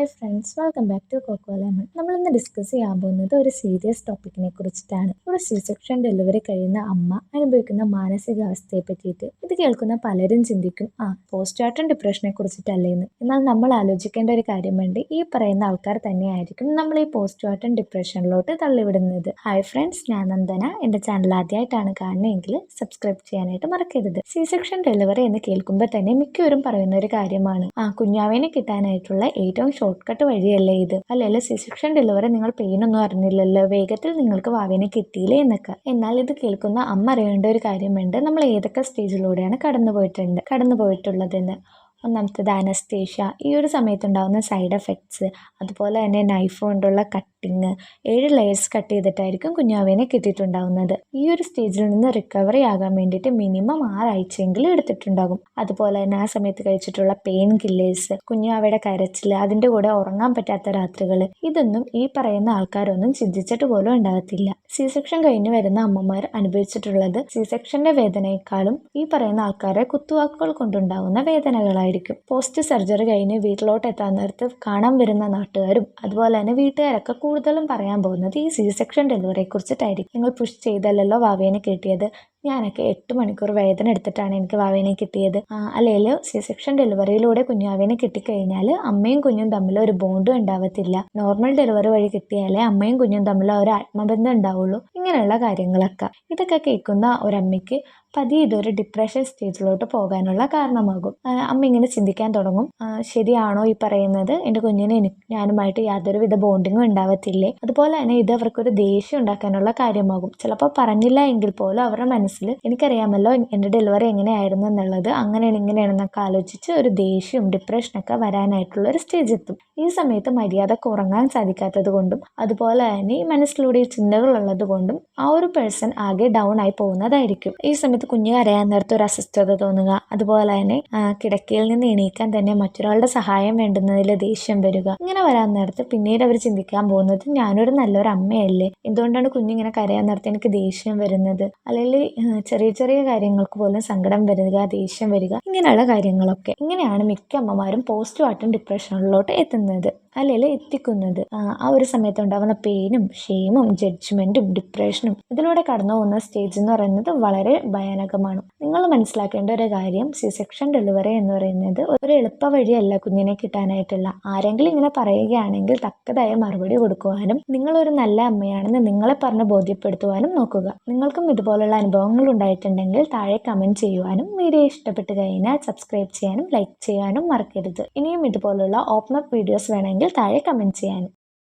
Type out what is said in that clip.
Hi friends welcome back to Coco Lemon നമ്മൾ ഇന്ന് discuss ചെയ്യാൻ പോകുന്നത് ഒരു സീരിയസ് ടോപ്പിക്കിനെ കുറിച്ചിട്ടാണ്. ഒരു സി സെക്ഷൻ ഡെലിവറി കഴിയുന്ന അമ്മ അനുഭവിക്കുന്ന മാനസികാവസ്ഥയെ പറ്റിയിട്ട്. ഇത് കേൾക്കുന്ന പലരും ചിന്തിക്കും ആ പോസ്റ്റ്മോർട്ടം ഡിപ്രഷനെ കുറിച്ചിട്ടല്ലേ എന്ന്? എന്നാൽ നമ്മൾ ആലോചിക്കേണ്ട ഒരു കാര്യമുണ്ട് ഈ പറയുന്ന ആൾക്കാർ തന്നെയായിരിക്കും നമ്മൾ ഈ പോസ്റ്റ്മോർട്ടം ഡിപ്രഷനിലോട്ട് തള്ളിവിടുന്നത്. ഹായ് ഫ്രണ്ട്സ് ഞാൻ നന്ദന. എന്റെ ചാനൽ ആദ്യമായിട്ടാണ് കാണുന്നതെങ്കിൽ സബ്സ്ക്രൈബ് ചെയ്യാനായിട്ട് മറക്കരുത്. സി സെക്ഷൻ ഡെലിവറി എന്ന് കേൾക്കുമ്പോൾ തന്നെ മിക്കവരും പറയുന്ന ഒരു കാര്യമാണ്. ആ കുഞ്ഞാവേനെ കിട്ടാനായിട്ടുള്ള ഏറ്റവും ഷോർട്ട് കട്ട് വഴിയല്ലേ ഇത്? അല്ലല്ലോ സിസക്ഷൻ ഡെലിവറി നിങ്ങൾ പെയിൻ ഒന്നും അറിഞ്ഞില്ലല്ലോ. വേഗത്തിൽ നിങ്ങൾക്ക് വാവിനെ കിട്ടിയില്ലേ എന്നൊക്കെ. എന്നാൽ ഇത് കേൾക്കുന്ന അമ്മ അറിയേണ്ട ഒരു കാര്യമുണ്ട്. നമ്മൾ ഏതൊക്കെ സ്റ്റേജിലൂടെയാണ് കടന്നു പോയിട്ടുണ്ട് കടന്നു പോയിട്ടുള്ളതെന്ന് ഒന്നാമത്തേത് അനസ്തേഷ്യ ഈ ഒരു സമയത്തുണ്ടാകുന്ന സൈഡ് എഫക്ട്സ് അതുപോലെ തന്നെ നൈഫ് കൊണ്ടുള്ള കട്ടിങ് ഏഴ് ലെയേഴ്സ് കട്ട് ചെയ്തിട്ടായിരിക്കും കുഞ്ഞാവേനെ കിട്ടിയിട്ടുണ്ടാകുന്നത് ഈ ഒരു സ്റ്റേജിൽ നിന്ന് റിക്കവറി ആകാൻ വേണ്ടിയിട്ട് മിനിമം ആറാഴ്ചയെങ്കിലും എടുത്തിട്ടുണ്ടാകും. അതുപോലെ തന്നെ ആ സമയത്ത് കഴിച്ചിട്ടുള്ള പെയിൻ കില്ലേഴ്സ് കുഞ്ഞാവയുടെ കരച്ചിൽ അതിന്റെ കൂടെ ഉറങ്ങാൻ പറ്റാത്ത രാത്രികൾ ഇതൊന്നും ഈ പറയുന്ന ആൾക്കാരൊന്നും ചിന്തിച്ചിട്ട് പോലും ഉണ്ടാകത്തില്ല. സി സെക്ഷൻ കഴിഞ്ഞ് വരുന്ന അമ്മമാർ അനുഭവിച്ചിട്ടുള്ളത് സി സെക്ഷന്റെ വേദനയെക്കാളും ഈ പറയുന്ന ആൾക്കാരെ കുത്തുവാക്കുകൾ കൊണ്ടുണ്ടാകുന്ന വേദനകളായിരിക്കും പോസ്റ്റ് സർജറി കഴിഞ്ഞ് വീട്ടിലോട്ട് എത്താൻ നേരത്ത് കാണാൻ വരുന്ന നാട്ടുകാരും അതുപോലെ തന്നെ വീട്ടുകാരൊക്കെ കൂടുതലും പറയാൻ പോകുന്നത് ഈ സി സെക്ഷൻ ഡെലിവറിയെ കുറിച്ചിട്ടായിരിക്കും നിങ്ങൾ പുഷ് ചെയ്തല്ലോ വാവേനെ കിട്ടിയത്. ഞാനൊക്കെ എട്ട് മണിക്കൂർ വേദന എടുത്തിട്ടാണ് എനിക്ക് വാവേനെ കിട്ടിയത്. അല്ലെങ്കിൽ സി സെക്ഷൻ ഡെലിവറിയിലൂടെ കുഞ്ഞാവേനെ കിട്ടിക്കഴിഞ്ഞാൽ അമ്മയും കുഞ്ഞും തമ്മിൽ ഒരു ബോണ്ടും ഉണ്ടാവത്തില്ല. നോർമൽ ഡെലിവറി വഴി കിട്ടിയാലേ അമ്മയും കുഞ്ഞും തമ്മിൽ ഒരു ആത്മബന്ധം ഉണ്ടാവുള്ളൂ. ഇങ്ങനെയുള്ള കാര്യങ്ങളൊക്കെ. ഇതൊക്കെ കേൾക്കുന്ന ഒരമ്മയ്ക്ക് പതിയെ ഇതൊരു ഡിപ്രഷൻ സ്റ്റേജിലോട്ട് പോകാനുള്ള കാരണമാകും. അമ്മ ഇങ്ങനെ ചിന്തിക്കാൻ തുടങ്ങും. ശരിയാണോ ഈ പറയുന്നത്? എന്റെ കുഞ്ഞിന് എനിക്ക് ഞാനുമായിട്ട് യാതൊരുവിധ ബോണ്ടിങ്ങും ഉണ്ടാവത്തില്ലേ? അതുപോലെ തന്നെ ഇത് അവർക്കൊരു ദേഷ്യം ഉണ്ടാക്കാനുള്ള കാര്യമാകും. ചിലപ്പോൾ പറഞ്ഞില്ല എങ്കിൽ പോലും അവരുടെ മനസ്സിൽ എനിക്കറിയാമല്ലോ എന്റെ ഡെലിവറി എങ്ങനെയായിരുന്നു എന്നുള്ളത്. അങ്ങനെയാണ് ഇങ്ങനെയാണെന്നൊക്കെ ആലോചിച്ച് ഒരു ദേഷ്യവും ഡിപ്രഷനൊക്കെ വരാനായിട്ടുള്ള ഒരു സ്റ്റേജ് എത്തും. ഈ സമയത്ത് മര്യാദ ഉറങ്ങാൻ സാധിക്കാത്തത് കൊണ്ടും അതുപോലെ തന്നെ ഈ മനസ്സിലൂടെ ചിന്തകളുള്ളത് കൊണ്ടും ആ ഒരു പേഴ്സൺ ആകെ ഡൗൺ ആയി പോകുന്നതായിരിക്കും. ഈ സമയത്ത് കുഞ്ഞ് കരയാൻ നേരത്തെ ഒരു അസ്വസ്ഥത തോന്നുക അതുപോലെ തന്നെ കിടക്കയിൽ നിന്ന് എണീക്കാൻ തന്നെ മറ്റൊരാളുടെ സഹായം വേണ്ടുന്നതിൽ ദേഷ്യം വരിക. ഇങ്ങനെ വരാൻ നേരത്ത് പിന്നീട് അവർ ചിന്തിക്കാൻ പോകുന്നത് ഞാനൊരു നല്ലൊരു അമ്മയല്ലേ എന്തുകൊണ്ടാണ് കുഞ്ഞിങ്ങനെ കരയാൻ നേരത്തെ എനിക്ക് ദേഷ്യം വരുന്നത്? അല്ലെങ്കിൽ ചെറിയ ചെറിയ കാര്യങ്ങൾക്ക് പോലും സങ്കടം വരിക ദേഷ്യം വരിക ഇങ്ങനെയുള്ള കാര്യങ്ങളൊക്കെ. ഇങ്ങനെയാണ് മിക്ക അമ്മമാരും പോസ്റ്റ് പാർട്ടം ഡിപ്രഷനിലോട്ട് എത്തുന്നത്. അല്ലെങ്കിൽ എത്തിക്കുന്നത്. ആ ഒരു സമയത്ത് ഉണ്ടാകുന്ന പെയിനും ഷെയിമും ജഡ്ജ്മെന്റും ഡിപ്രഷനും ഇതിലൂടെ കടന്നു പോകുന്ന സ്റ്റേജ് എന്ന് പറയുന്നത് വളരെ ഭയാനകമാണ്. നിങ്ങൾ മനസ്സിലാക്കേണ്ട ഒരു കാര്യം സി സെക്ഷൻ ഡെലിവറി എന്ന് പറയുന്നത് ഒരു എളുപ്പ വഴിയല്ല കുഞ്ഞിനെ കിട്ടാനായിട്ടുള്ള. ആരെങ്കിലും ഇങ്ങനെ പറയുകയാണെങ്കിൽ തക്കതായ മറുപടി കൊടുക്കുവാനും നിങ്ങളൊരു നല്ല അമ്മയാണെന്ന് നിങ്ങളെ പറഞ്ഞ് ബോധ്യപ്പെടുത്തുവാനും നോക്കുക. നിങ്ങൾക്കും ഇതുപോലുള്ള അനുഭവങ്ങൾ ഉണ്ടായിട്ടുണ്ടെങ്കിൽ താഴെ കമന്റ് ചെയ്യുവാനും വീഡിയോ ഇഷ്ടപ്പെട്ട് കഴിഞ്ഞാൽ സബ്സ്ക്രൈബ് ചെയ്യാനും ലൈക്ക് ചെയ്യാനും മറക്കരുത്. ഇനിയും ഇതുപോലുള്ള ഓപ്പൺ അപ്പ് വീഡിയോസ് വേണമെങ്കിൽ താഴെ കമന്റ് ചെയ്യാനും.